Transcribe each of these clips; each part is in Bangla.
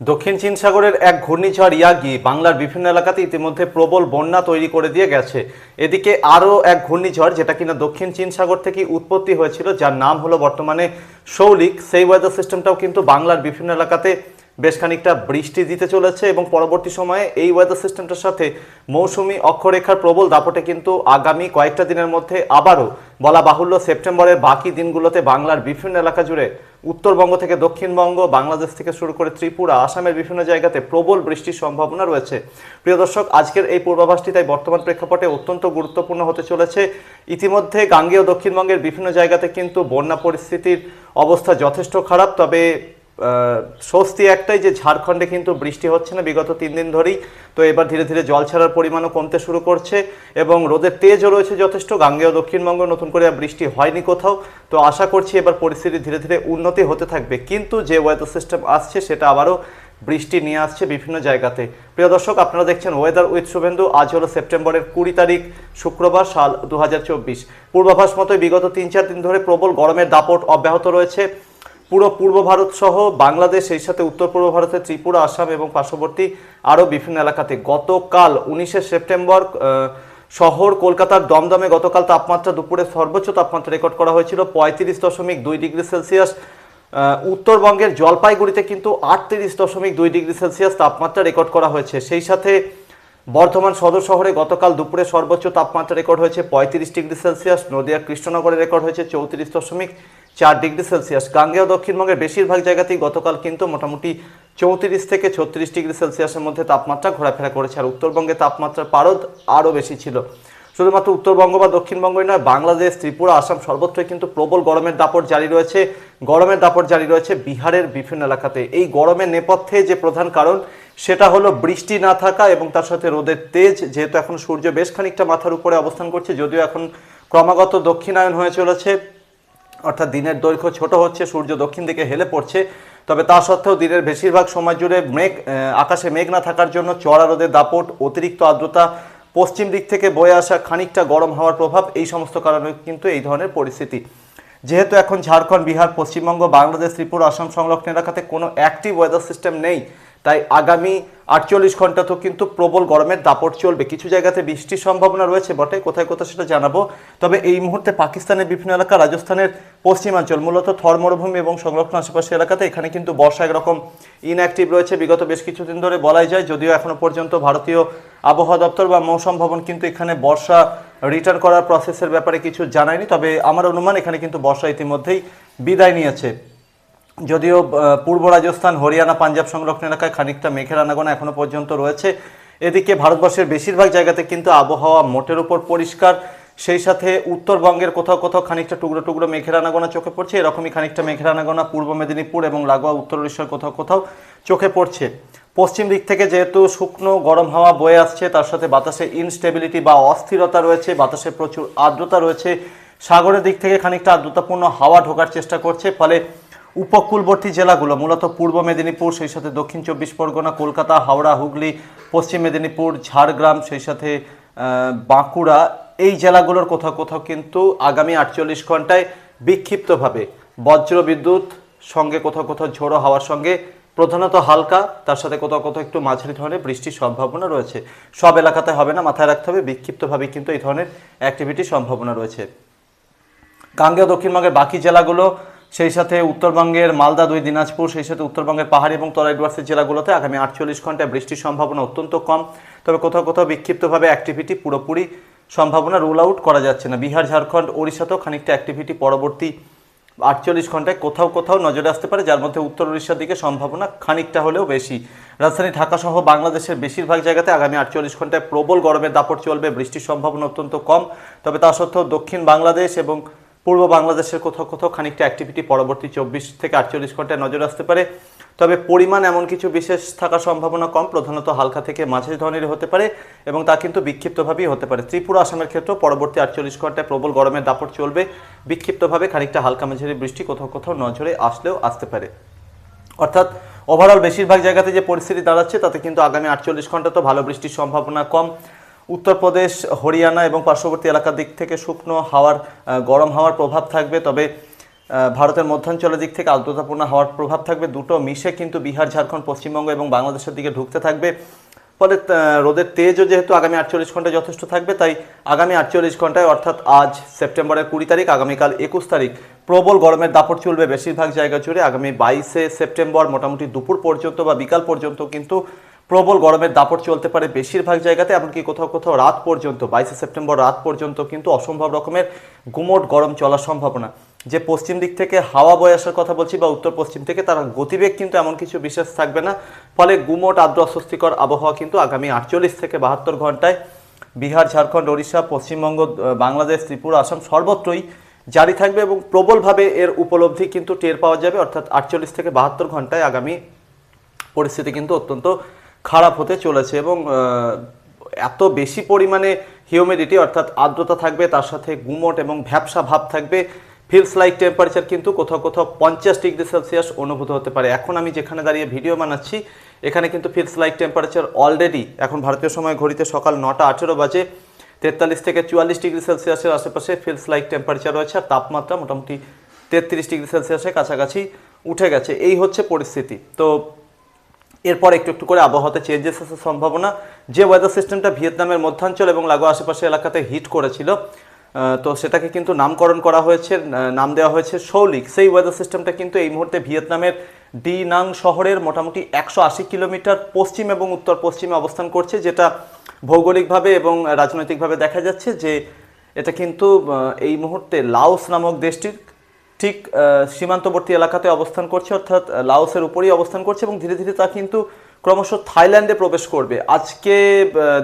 দক্ষিণ চীন সাগরের এক ঘূর্ণিঝড় ইয়াগি বাংলার বিভিন্ন এলাকাতে ইতিমধ্যে প্রবল বন্যা তৈরি করে দিয়ে গেছে। এদিকে আরও এক ঘূর্ণিঝড় যেটা কিনা দক্ষিণ চীন সাগর থেকে উৎপত্তি হয়েছিল, যার নাম হলো বর্তমানে সৌলিক। সেই ওয়েদার সিস্টেমটাও কিন্তু বাংলার বিভিন্ন এলাকাতে বেশ খানিকটা বৃষ্টি দিতে চলেছে এবং পরবর্তী সময়ে এই ওয়েদার সিস্টেমটার সাথে মৌসুমি অক্ষরেখার প্রবল দাপটে কিন্তু আগামী কয়েকটা দিনের মধ্যে আবারও বলা বাহুল্য সেপ্টেম্বরের বাকি দিনগুলোতে বাংলার বিভিন্ন এলাকা জুড়ে উত্তরবঙ্গ থেকে দক্ষিণবঙ্গ, বাংলাদেশ থেকে শুরু করে ত্রিপুরা, আসামের বিভিন্ন জায়গাতে প্রবল বৃষ্টির সম্ভাবনা রয়েছে। প্রিয় দর্শক, আজকের এই পূর্বাভাসটি তাই বর্তমান প্রেক্ষাপটে অত্যন্ত গুরুত্বপূর্ণ হতে চলেছে। ইতিমধ্যে গাঙ্গেয় দক্ষিণবঙ্গের বিভিন্ন জায়গাতে কিন্তু বন্যা পরিস্থিতির অবস্থা যথেষ্ট খারাপ, তবে স্বস্তি একটাই যে ঝাড়খণ্ডে কিন্তু বৃষ্টি হচ্ছে না বিগত তিন দিন ধরেই। তো এবার ধীরে ধীরে জল ছাড়ার পরিমাণও কমতে শুরু করছে এবং রোদের তেজও রয়েছে যথেষ্ট। গাঙ্গেয় দক্ষিণবঙ্গ নতুন করে আর বৃষ্টি হয়নি কোথাও। তো আশা করছি এবার পরিস্থিতি ধীরে ধীরে উন্নতি হতে থাকবে। কিন্তু যে ওয়েদার সিস্টেম আসছে সেটা আবারও বৃষ্টি নিয়ে আসছে বিভিন্ন জায়গাতে। প্রিয় দর্শক, আপনারা দেখছেন ওয়েদার উইথ শুভেন্দু। আজ হলো সেপ্টেম্বরের কুড়ি তারিখ, শুক্রবার, সাল দু হাজার চব্বিশ। পূর্বাভাস মতোই বিগত তিন চার দিন ধরে প্রবল গরমের দাপট অব্যাহত রয়েছে। পুরো পূর্ব ভারত সহ বাংলাদেশ, সেই সাথে উত্তর পূর্ব ভারতের ত্রিপুরা, আসাম এবং পার্শ্ববর্তী আরও বিভিন্ন এলাকাতে গতকাল উনিশে সেপ্টেম্বর শহর কলকাতার দমদমে গতকাল তাপমাত্রা দুপুরে সর্বোচ্চ তাপমাত্রা রেকর্ড করা হয়েছিল পঁয়ত্রিশ দশমিক দুই ডিগ্রি সেলসিয়াস। উত্তরবঙ্গের জলপাইগুড়িতে কিন্তু আটত্রিশ দশমিক দুই ডিগ্রি সেলসিয়াস তাপমাত্রা রেকর্ড করা হয়েছে। সেই সাথে বর্ধমান সদর শহরে গতকাল দুপুরে সর্বোচ্চ তাপমাত্রা রেকর্ড হয়েছে পঁয়ত্রিশ ডিগ্রি সেলসিয়াস, নদিয়া কৃষ্ণনগরে রেকর্ড হয়েছে চৌত্রিশ দশমিক চার ডিগ্রি সেলসিয়াস, গাঙ্গেয় দক্ষিণবঙ্গের বেশিরভাগ জায়গাতেই গতকাল কিন্তু মোটামুটি চৌত্রিশ থেকে ছত্রিশ ডিগ্রি সেলসিয়াসের মধ্যে তাপমাত্রা ঘোরাফেরা করেছে আর উত্তরবঙ্গে তাপমাত্রার পারদ আরও বেশি ছিল। শুধুমাত্র উত্তরবঙ্গ বা দক্ষিণবঙ্গই নয়, বাংলাদেশ, ত্রিপুরা, আসাম সর্বত্রই কিন্তু প্রবল গরমের দাপট জারি রয়েছে। গরমের দাপট জারি রয়েছে বিহারের বিভিন্ন এলাকাতে। এই গরমের নেপথ্যে যে প্রধান কারণ সেটা হলো বৃষ্টি না থাকা এবং তার সাথে রোদের তেজ, যেহেতু এখন সূর্য বেশ খানিকটা মাথার উপরে অবস্থান করছে, যদিও এখন ক্রমাগত দক্ষিণায়ন হয়ে চলেছে। অর্থাৎ দিনের দৈর্ঘ্য ছোট হচ্ছে, সূর্য দক্ষিণ দিকে হেলে পড়ছে। তবে তা সত্ত্বেও দিনের বেশিরভাগ সময় জুড়ে মেঘ আকাশে মেঘ না থাকার জন্য চড়া রোদের দাপট, অতিরিক্ত আর্দ্রতা, পশ্চিম দিক থেকে বয়ে আসা খানিকটা গরম হওয়ার প্রভাব, এই সমস্ত কারণে কিন্তু এই ধরনের পরিস্থিতি। যেহেতু এখন ঝাড়খণ্ড, বিহার, পশ্চিমবঙ্গ, বাংলাদেশ, ত্রিপুরা, আসাম সংলগ্ন এলাকাতে কোনো অ্যাক্টিভ ওয়েদার সিস্টেম নেই তাই আগামী আটচল্লিশ ঘণ্টা তো কিন্তু প্রবল গরমের দাপট চলবে। কিছু জায়গাতে বৃষ্টির সম্ভাবনা রয়েছে বটে, কোথায় কোথায় সেটা জানাব। তবে এই মুহূর্তে পাকিস্তানের বিভিন্ন এলাকা, রাজস্থানের পশ্চিমাঞ্চল, মূলত থর মরুভূমি এবং সংলগ্ন আশেপাশে এলাকাতে এখানে কিন্তু বর্ষা একরকম ইনঅ্যাক্টিভ রয়েছে। বিগত বেশ কিছুদিন ধরে বলাই যায়, যদিও এখনও পর্যন্ত ভারতীয় আবহাওয়া দপ্তর বা মৌসম ভবন কিন্তু এখানে বর্ষা রিটার্ন করার প্রসেসের ব্যাপারে কিছু জানায়নি। তবে আমার অনুমান এখানে কিন্তু বর্ষা ইতিমধ্যেই বিদায় নিয়েছে। যদিও পূর্ব রাজস্থান, হরিয়ানা, পাঞ্জাব সংলগ্ন এলাকায় খানিকটা মেঘের আনাগোনা এখনও পর্যন্ত রয়েছে। এদিকে ভারতবর্ষের বেশিরভাগ জায়গাতে কিন্তু আবহাওয়া মোটের উপর পরিষ্কার। সেই সাথে উত্তরবঙ্গের কোথাও কোথাও খানিকটা টুকরো টুকরো মেঘের আনাগোনা চোখে পড়ছে। এরকমই খানিকটা মেঘের আনাগোনা পূর্ব মেদিনীপুর এবং লাগোয়া উত্তর উড়িষ্যার কোথাও কোথাও চোখে পড়ছে। পশ্চিম দিক থেকে যেহেতু শুকনো, গরম হাওয়া বয়ে আসছে, তার সাথে বাতাসে ইনস্টেবিলিটি বা অস্থিরতা রয়েছে, বাতাসে প্রচুর আর্দ্রতা রয়েছে। সাগরের দিক থেকে খানিকটা আর্দ্রতাপূর্ণ হাওয়া ঢোকার চেষ্টা করছে, ফলে উপকূলবর্তী জেলাগুলো, মূলত পূর্ব মেদিনীপুর, সেই সাথে দক্ষিণ চব্বিশ পরগনা, কলকাতা, হাওড়া, হুগলি, পশ্চিম মেদিনীপুর, ঝাড়গ্রাম, সেই সাথে বাঁকুড়া, এই জেলাগুলোর কোথাও কোথাও কিন্তু আগামী আটচল্লিশ ঘন্টায় বিক্ষিপ্তভাবে বজ্র বিদ্যুৎ সঙ্গে কোথাও কোথাও ঝোড়ো হাওয়ার সঙ্গে, প্রধানত হালকা, তার সাথে কোথাও কোথাও একটু মাঝারি ধরনের বৃষ্টির সম্ভাবনা রয়েছে। সব এলাকাতে হবে না, মাথায় রাখতে হবে বিক্ষিপ্তভাবে কিন্তু এই ধরনের অ্যাক্টিভিটির সম্ভাবনা রয়েছে। গাঙ্গেয় দক্ষিণবঙ্গের বাকি জেলাগুলো সেই সাথে উত্তরবঙ্গের মালদা দুই, দিনাজপুর, সেই সাথে উত্তরবঙ্গের পাহাড়ি এবং তরাই ডুয়ার্সের জেলাগুলোতে আগামী আটচল্লিশ ঘন্টায় বৃষ্টির সম্ভাবনা অত্যন্ত কম। তবে কোথাও কোথাও বিক্ষিপ্তভাবে অ্যাক্টিভিটি পুরোপুরি সম্ভাবনা রুল আউট করা যাচ্ছে না। বিহার, ঝাড়খণ্ড ওড়িশাতেও খানিকটা অ্যাক্টিভিটি পরবর্তী আটচল্লিশ ঘন্টায় কোথাও কোথাও নজরে আসতে পারে, যার মধ্যে উত্তর উড়িষ্যার দিকে সম্ভাবনা খানিকটা হলেও বেশি। রাজধানী ঢাকা সহ বাংলাদেশের বেশিরভাগ জায়গাতে আগামী আটচল্লিশ ঘন্টায় প্রবল গরমের দাপট চলবে। বৃষ্টির সম্ভাবনা অত্যন্ত কম। তবে তা সত্ত্বেও দক্ষিণ বাংলাদেশ এবং পূর্ব বাংলাদেশের কোথাও কোথাও খানিকটা অ্যাক্টিভিটি পরবর্তী চব্বিশ থেকে আটচল্লিশ ঘন্টায় নজর আসতে পারে। তবে পরিমাণ এমন কিছু বিশেষ থাকার সম্ভাবনা কম, প্রধানত হালকা থেকে মাঝারি ধরনের হতে পারে এবং তা কিন্তু বিক্ষিপ্তভাবেই হতে পারে। ত্রিপুরা আসামের ক্ষেত্রেও পরবর্তী আটচল্লিশ ঘন্টায় প্রবল গরমের দাপট চলবে। বিক্ষিপ্তভাবে খানিকটা হালকা মাঝারি বৃষ্টি কোথাও কোথাও নজরে আসলেও আসতে পারে। অর্থাৎ ওভারঅল বেশিরভাগ জায়গাতে যে পরিস্থিতি দাঁড়াচ্ছে, তাতে কিন্তু আগামী আটচল্লিশ ঘণ্টা তো ভালো বৃষ্টির সম্ভাবনা কম। উত্তরপ্রদেশ, হরিয়ানা এবং পার্শ্ববর্তী এলাকার দিক থেকে শুকনো হাওয়ার গরম হাওয়ার প্রভাব থাকবে। তবে ভারতের মধ্যাঞ্চলের দিক থেকে আর্দ্রতাপূর্ণ হওয়ার প্রভাব থাকবে। দুটো মিশে কিন্তু বিহার, ঝাড়খণ্ড, পশ্চিমবঙ্গ এবং বাংলাদেশের দিকে ঢুকতে থাকবে। ফলে রোদের তেজও যেহেতু আগামী আটচল্লিশ ঘন্টায় যথেষ্ট থাকবে, তাই আগামী আটচল্লিশ ঘন্টায়, অর্থাৎ আজ সেপ্টেম্বরের কুড়ি তারিখ, আগামীকাল একুশ তারিখ, প্রবল গরমের দাপট চলবে বেশিরভাগ জায়গা জুড়ে। আগামী বাইশে সেপ্টেম্বর মোটামুটি দুপুর পর্যন্ত বা বিকাল পর্যন্ত কিন্তু প্রবল গরমের দাপট চলতে পারে বেশিরভাগ জায়গাতে, এমনকি কোথাও কোথাও রাত পর্যন্ত, বাইশে সেপ্টেম্বর রাত পর্যন্ত কিন্তু অসম্ভব রকমের গুমোট গরম চলার সম্ভাবনা। যে পশ্চিম দিক থেকে হাওয়া বয়ে আসার কথা বলছি বা উত্তর পশ্চিম থেকে, তার গতিবেগ কিন্তু এমন কিছু বিশেষ থাকবে না। ফলে গুমোট, আর্দ্র, অস্বস্তিকর আবহাওয়া কিন্তু আগামী আটচল্লিশ থেকে বাহাত্তর ঘন্টায় বিহার, ঝাড়খণ্ড, ওড়িশা, পশ্চিমবঙ্গ বাংলাদেশ, ত্রিপুরা, আসাম সর্বত্রই জারি থাকবে এবং প্রবলভাবে এর উপলব্ধি কিন্তু টের পাওয়া যাবে। অর্থাৎ আটচল্লিশ থেকে বাহাত্তর ঘন্টায় আগামী পরিস্থিতি কিন্তু অত্যন্ত খারাপ হতে চলেছে এবং এত বেশি পরিমাণে হিউমিডিটি অর্থাৎ আর্দ্রতা থাকবে, তার সাথে গুমট এবং ভ্যাবসা ভাব থাকবে ফিলস লাইক টেম্পারেচার কিন্তু কোথাও কোথাও পঞ্চাশ ডিগ্রি সেলসিয়াস অনুভূত হতে পারে। এখন আমি যেখানে দাঁড়িয়ে ভিডিও বানাচ্ছি, এখানে কিন্তু ফিলস লাইক টেম্পারেচার অলরেডি এখন ভারতীয় সময় ঘড়িতে সকাল নটা আঠেরো বাজে, তেতাল্লিশ থেকে চুয়াল্লিশ ডিগ্রি সেলসিয়াসের আশেপাশে ফিলস লাইক টেম্পারেচার রয়েছে, আর তাপমাত্রা মোটামুটি তেত্রিশ ডিগ্রি সেলসিয়াসের কাছাকাছি উঠে গেছে। এই হচ্ছে পরিস্থিতি। তো এরপর একটু একটু করে আবহাওয়াতে চেঞ্জেস আসার সম্ভাবনা। যে ওয়েদার সিস্টেমটা ভিয়েতনামের মধ্যাঞ্চল এবং লাগো আশেপাশে এলাকাতে হিট করেছিল তো সেটাকে কিন্তু নামকরণ করা হয়েছে নাম দেওয়া হয়েছে সৌলিক। সেই ওয়েদার সিস্টেমটা কিন্তু এই মুহূর্তে ভিয়েতনামের ডি নাং শহরের মোটামুটি একশো আশি কিলোমিটার পশ্চিম এবং উত্তর পশ্চিমে অবস্থান করছে, যেটা ভৌগোলিকভাবে এবং রাজনৈতিকভাবে দেখা যাচ্ছে যে এটা কিন্তু এই মুহূর্তে লাওস নামক দেশটির ঠিক সীমান্তবর্তী এলাকাতে অবস্থান করছে, অর্থাৎ লাওসের উপরেই অবস্থান করছে এবং ধীরে ধীরে তা কিন্তু ক্রমশ থাইল্যান্ডে প্রবেশ করবে। আজকে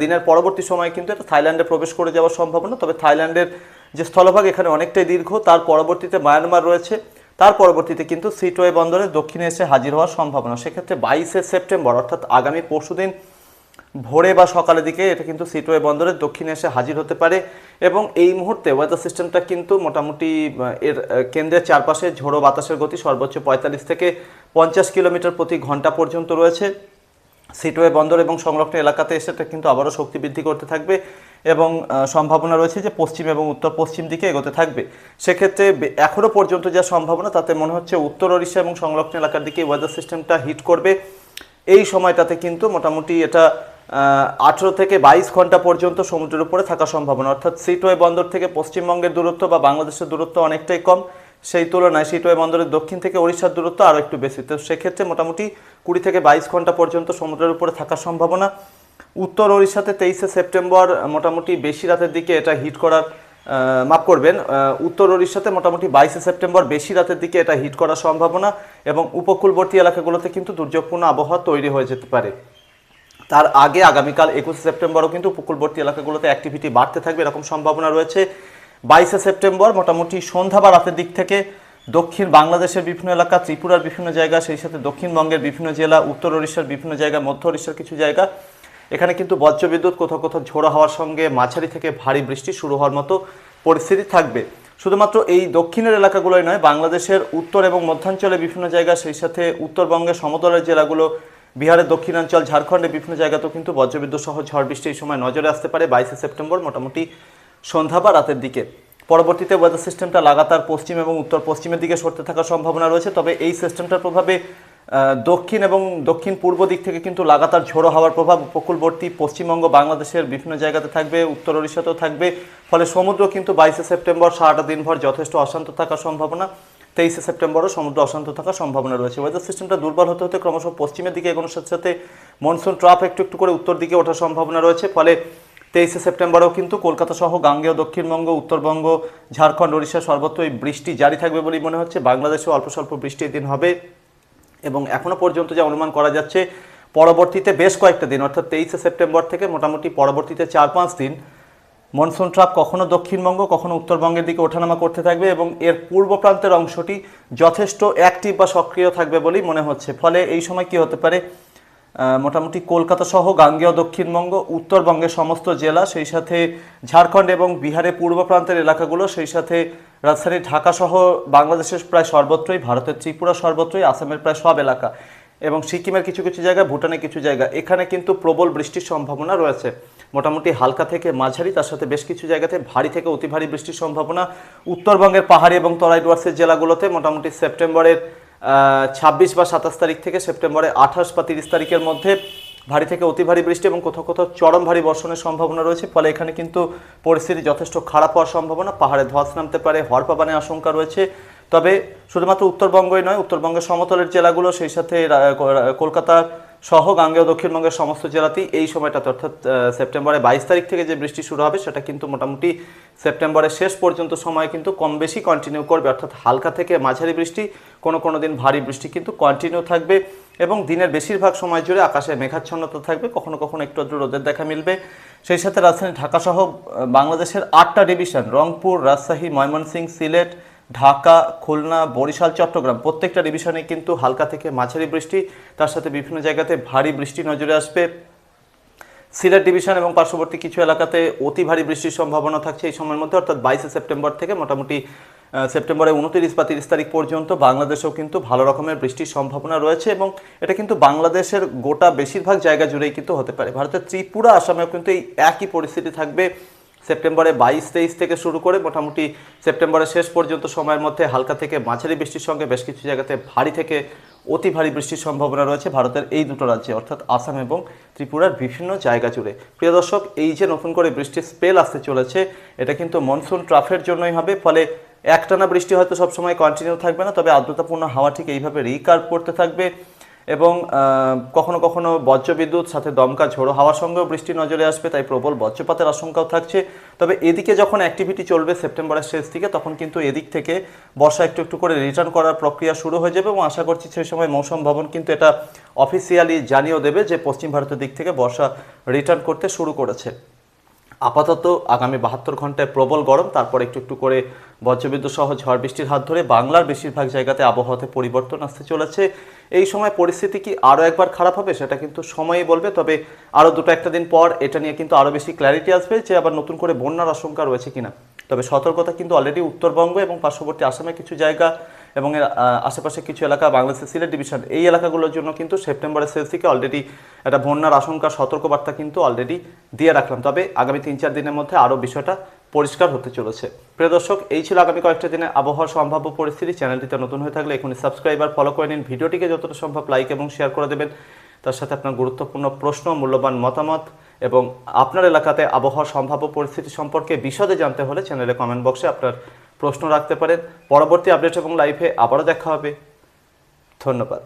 দিনের পরবর্তী সময় কিন্তু এটা থাইল্যান্ডে প্রবেশ করে যাওয়ার সম্ভাবনা, তবে থাইল্যান্ডের যে স্থলভাগ এখানে অনেকটাই দীর্ঘ, তার পরবর্তীতে মায়ানমার রয়েছে। তার পরবর্তীতে কিন্তু সিটোয়ে বন্দরে দক্ষিণে এসে হাজির হওয়ার সম্ভাবনা। সেক্ষেত্রে বাইশে সেপ্টেম্বর, অর্থাৎ আগামী পরশুদিন ভোরে বা সকালের দিকে এটা কিন্তু সিটওয়ে বন্দরের দক্ষিণে এসে হাজির হতে পারে এবং এই মুহূর্তে ওয়েদার সিস্টেমটা কিন্তু মোটামুটি এর কেন্দ্রের চারপাশে ঝোড়ো বাতাসের গতি সর্বোচ্চ পঁয়তাল্লিশ থেকে পঞ্চাশ কিলোমিটার প্রতি ঘণ্টা পর্যন্ত রয়েছে। সিটওয়ে বন্দর এবং সংলগ্ন এলাকাতে এসে এটা কিন্তু আবারও শক্তি বৃদ্ধি করতে থাকবে এবং সম্ভাবনা রয়েছে যে পশ্চিম এবং উত্তর পশ্চিম দিকে এগোতে থাকবে। সেক্ষেত্রে বে- এখনও পর্যন্ত যা সম্ভাবনা তাতে মনে হচ্ছে উত্তর ওড়িশা এবং সংলগ্ন এলাকার দিকে ওয়েদার সিস্টেমটা হিট করবে। এই সময়টাতে কিন্তু মোটামুটি এটা আঠেরো থেকে বাইশ ঘণ্টা পর্যন্ত সমুদ্রের উপরে থাকার সম্ভাবনা অর্থাৎ সিটওয়ে বন্দর থেকে পশ্চিমবঙ্গের দূরত্ব বা বাংলাদেশের দূরত্ব অনেকটাই কম। সেই তুলনায় সিটওয়ে বন্দরের দক্ষিণ থেকে ওড়িশার দূরত্ব আরও একটু বেশি। তো সেক্ষেত্রে মোটামুটি কুড়ি থেকে বাইশ ঘণ্টা পর্যন্ত সমুদ্রের উপরে থাকার সম্ভাবনা উত্তর ওড়িশাতে তেইশে সেপ্টেম্বর মোটামুটি বেশি রাতের দিকে এটা হিট করার মাফ করবেন। উত্তর ওড়িশাতে মোটামুটি বাইশে সেপ্টেম্বর বেশি রাতের দিকে এটা হিট করার সম্ভাবনা এবং উপকূলবর্তী এলাকাগুলোতে কিন্তু দুর্যোগপূর্ণ আবহাওয়া তৈরি হয়ে যেতে পারে। তার আগে আগামীকাল একুশে সেপ্টেম্বরও কিন্তু উপকূলবর্তী এলাকাগুলোতে অ্যাক্টিভিটি বাড়তে থাকবে এরকম সম্ভাবনা রয়েছে। বাইশে সেপ্টেম্বর মোটামুটি সন্ধ্যা বা রাতের দিক থেকে দক্ষিণ বাংলাদেশের বিভিন্ন এলাকা, ত্রিপুরার বিভিন্ন জায়গা, সেই সাথে দক্ষিণবঙ্গের বিভিন্ন জেলা, উত্তর ওড়িশার বিভিন্ন জায়গা, মধ্য ওড়িশার কিছু জায়গা। এখানে কিন্তু বজ্রবিদ্যুৎ কোথাও কোথাও ঝোড়ো হওয়ার সঙ্গে মাঝারি থেকে ভারী বৃষ্টি শুরু হওয়ার মতো পরিস্থিতি থাকবে। শুধুমাত্র এই দক্ষিণের এলাকাগুলোই নয়, বাংলাদেশের উত্তর এবং মধ্যাঞ্চলে বিভিন্ন জায়গা, সেই সাথে উত্তরবঙ্গের সমতলের জেলাগুলো বিহারের দক্ষিণাঞ্চল, ঝাড়খণ্ডের বিভিন্ন জায়গাতেও কিন্তু বজ্রবিদ্যুৎ সহ ঝড় বৃষ্টি এই সময় নজরে আসতে পারে। বাইশে সেপ্টেম্বর মোটামুটি সন্ধ্যা বা রাতের দিকে। পরবর্তীতে ওয়েদার সিস্টেমটা লাগাতার পশ্চিম এবং উত্তর পশ্চিমের দিকে সরতে থাকার সম্ভাবনা রয়েছে। তবে এই সিস্টেমটার প্রভাবে দক্ষিণ এবং দক্ষিণ পূর্ব দিক থেকে কিন্তু লাগাতার ঝোড়ো হওয়ার প্রভাব উপকূলবর্তী পশ্চিমবঙ্গ, বাংলাদেশের বিভিন্ন জায়গাতে থাকবে, উত্তর ওড়িশাতেও থাকবে। ফলে সমুদ্র কিন্তু বাইশে সেপ্টেম্বর সারাটা দিনভর যথেষ্ট অশান্ত থাকার সম্ভাবনা। তেইশে সেপ্টেম্বরও সমুদ্র অশান্ত থাকার সম্ভাবনা রয়েছে। ওয়েদার সিস্টেমটা দুর্বল হতে হতে ক্রমশ পশ্চিমের দিকে এগোনোর সাথে সাথে মনসুন ট্রাপ একটু একটু করে উত্তর দিকে ওঠার সম্ভাবনা রয়েছে। ফলে তেইশে সেপ্টেম্বরেও কিন্তু কলকাতা সহ গাঙ্গেয়, দক্ষিণবঙ্গ, উত্তরবঙ্গ, ঝাড়খণ্ড, ওড়িশা এই বৃষ্টি জারি থাকবে বলেই মনে হচ্ছে। বাংলাদেশেও অল্প স্বল্প বৃষ্টি দিন হবে এবং এখনও পর্যন্ত যা অনুমান করা যাচ্ছে, পরবর্তীতে বেশ কয়েকটা দিন, অর্থাৎ তেইশে সেপ্টেম্বর থেকে মোটামুটি পরবর্তীতে চার পাঁচ দিন মনসুন ট্রাপ কখনো দক্ষিণবঙ্গ, কখনো উত্তরবঙ্গের দিকে ওঠানামা করতে থাকবে এবং এর পূর্ব প্রান্তের অংশটি যথেষ্ট অ্যাক্টিভ বা সক্রিয় থাকবে বলেই মনে হচ্ছে। ফলে এই সময় কি হতে পারে? মোটামুটি কলকাতা সহ গাঙ্গেয় দক্ষিণবঙ্গ, উত্তরবঙ্গের সমস্ত জেলা, সেই সাথে ঝাড়খণ্ড এবং বিহারের পূর্ব প্রান্তের এলাকাগুলো, সেই সাথে রাজধানী ঢাকা সহ বাংলাদেশের প্রায় সর্বত্রই, ভারতের ত্রিপুরা সর্বত্রই, আসামের প্রায় সব এলাকা। এবং সিকিমের কিছু কিছু জায়গা, ভুটানের কিছু জায়গা, এখানে কিন্তু প্রবল বৃষ্টির সম্ভাবনা রয়েছে। মোটামুটি হালকা থেকে মাঝারি, তার সাথে বেশ কিছু জায়গাতে ভারী থেকে অতি ভারী বৃষ্টির সম্ভাবনা। উত্তরবঙ্গের পাহাড়ি এবং তরাই ডুয়ার্সের জেলাগুলোতে মোটামুটি সেপ্টেম্বরের ছাব্বিশ বা সাতাশ তারিখ থেকে সেপ্টেম্বরের আঠাশ বা তিরিশ তারিখের মধ্যে ভারী থেকে অতি ভারী বৃষ্টি এবং কোথাও কোথাও চরম ভারী বর্ষণের সম্ভাবনা রয়েছে। ফলে এখানে কিন্তু পরিস্থিতি যথেষ্ট খারাপ হওয়ার সম্ভাবনা। পাহাড়ে ধস নামতে পারে হরপাবানের আশঙ্কা রয়েছে। তবে শুধুমাত্র উত্তরবঙ্গই নয় উত্তরবঙ্গের সমতলের জেলাগুলো সেই সাথে রা- কো- কলকাতা সহ গাঙ্গেয় দক্ষিণবঙ্গের সমস্ত জেলাতেই এই সময়টাতে অর্থাৎ আহ, সেপ্টেম্বরের বাইশ তারিখ থেকে যে বৃষ্টি শুরু হবে সেটা কিন্তু মোটামুটি সেপ্টেম্বরের শেষ পর্যন্ত সময় কিন্তু কম বেশি কন্টিনিউ করবে অর্থাৎ হালকা থেকে মাঝারি বৃষ্টি কোনো কোনো দিন ভারী বৃষ্টি কিন্তু কন্টিনিউ থাকবে এবং দিনের বেশিরভাগ সময় জুড়ে আকাশে মেঘাচ্ছন্নতা থাকবে কখনো কখনো একটু আধটু রোদের দেখা মিলবে। সেই সাথে রাজধানী ঢাকা সহ বাংলাদেশের আটটা ডিভিশন রংপুর রাজশাহী ময়মনসিংহ সিলেট ঢাকা, খুলনা, বরিশাল, চট্টগ্রাম প্রত্যেকটা ডিভিশনে কিন্তু হালকা থেকে মাঝারি বৃষ্টি। তার সাথে বিভিন্ন জায়গাতে ভারী বৃষ্টি নজরে আসবে। সিলেট ডিভিশন এবং পার্শ্ববর্তী কিছু এলাকাতে অতি ভারী বৃষ্টির সম্ভাবনা থাকছে এই সময়ের মধ্যে। অর্থাৎ বাইশে সেপ্টেম্বর থেকে মোটামুটি সেপ্টেম্বরের উনত্রিশ বা তিরিশ তারিখ পর্যন্ত বাংলাদেশেও কিন্তু ভালো রকমের বৃষ্টির সম্ভাবনা রয়েছে এবং এটা কিন্তু বাংলাদেশের গোটা বেশিরভাগ জায়গা জুড়েই কিন্তু হতে পারে। ভারতের ত্রিপুরা, আসামেও কিন্তু এই একই পরিস্থিতি থাকবে। সেপ্টেম্বরে বাইশ তেইশ থেকে শুরু করে মোটামুটি সেপ্টেম্বরের শেষ পর্যন্ত সময়ের মধ্যে হালকা থেকে মাঝারি বৃষ্টির সঙ্গে বেশ কিছু জায়গাতে ভারী থেকে অতি ভারী বৃষ্টির সম্ভাবনা রয়েছে ভারতের এই দুটো রাজ্যে, অর্থাৎ আসাম এবং ত্রিপুরার বিভিন্ন জায়গা জুড়ে। প্রিয় দর্শক, এই যে নতুন করে বৃষ্টির স্পেল আসতে চলেছে, এটা কিন্তু মনসুন ট্রাফের জন্যই হবে, ফলে একটানা বৃষ্টি হয়তো সবসময় কন্টিনিউ থাকবে না, তবে আর্দ্রতাপূর্ণ হাওয়া ঠিক এইভাবে রিকার্ভ করতে থাকবে। এবং কখনো কখনো বজ্রবিদ্যুৎ সাথে দমকা ঝোড়ো হাওয়ার সঙ্গেও বৃষ্টি নজরে আসবে, তাই প্রবল বজ্রপাতের আশঙ্কাও থাকছে। তবে এদিকে যখন অ্যাক্টিভিটি চলবে সেপ্টেম্বরের শেষ দিকে, তখন কিন্তু এদিক থেকে বর্ষা একটু একটু করে রিটার্ন করার প্রক্রিয়া শুরু হয়ে যাবে এবং আশা করছি সেই সময় মৌসুম ভবন কিন্তু এটা অফিসিয়ালি জানিয়েও দেবে যে পশ্চিম ভারতের দিক থেকে বর্ষা রিটার্ন করতে শুরু করেছে। আপাতত আগামী বাহাত্তর ঘন্টায় প্রবল গরম, তারপর একটু একটু করে বজ্রবিদ্যুৎ সহ ঝড় বৃষ্টির হাত ধরে বাংলার বেশিরভাগ জায়গাতে আবহাওয়াতে পরিবর্তন আসতে চলেছে। এই সময় পরিস্থিতি কি আরও একবার খারাপ হবে সেটা কিন্তু সময়ই বলবে, তবে আরও দুটো একটা দিন পর এটা নিয়ে কিন্তু আরও বেশি ক্ল্যারিটি আসবে যে আবার নতুন করে বন্যার আশঙ্কা রয়েছে কিনা। তবে সতর্কতা কিন্তু অলরেডি উত্তরবঙ্গ এবং পার্শ্ববর্তী আসামে কিছু জায়গা এবং এর আশেপাশে কিছু এলাকা, বাংলাদেশের সিলেট ডিভিশন এই এলাকাগুলোর জন্য কিন্তু সেপ্টেম্বরের শেষ থেকে অলরেডি একটা বন্যার আশঙ্কা, সতর্কবার্তা কিন্তু অলরেডি দিয়ে রাখলাম। তবে আগামী তিন চার দিনের মধ্যে আরও বিষয়টা পরিষ্কার হতে চলেছে। প্রিয় দর্শক, এই ছিল আগামী কয়েকটা দিনে আবহাওয়ার সম্ভাব্য পরিস্থিতি। চ্যানেলটিতে নতুন হয়ে থাকলে এখনই সাবস্ক্রাইবার ফলো করে নিন। ভিডিওটিকে যতটা সম্ভব লাইক এবং শেয়ার করে দেবেন। তার সাথে আপনার গুরুত্বপূর্ণ প্রশ্ন, মূল্যবান মতামত এবং আপনার এলাকাতে আবহাওয়ার সম্ভাব্য পরিস্থিতি সম্পর্কে বিশদে জানতে হলে চ্যানেলে কমেন্ট বক্সে আপনার প্রশ্ন রাখতে পারেন। পরবর্তী আপডেট এবং লাইফে আবারও দেখা হবে। ধন্যবাদ।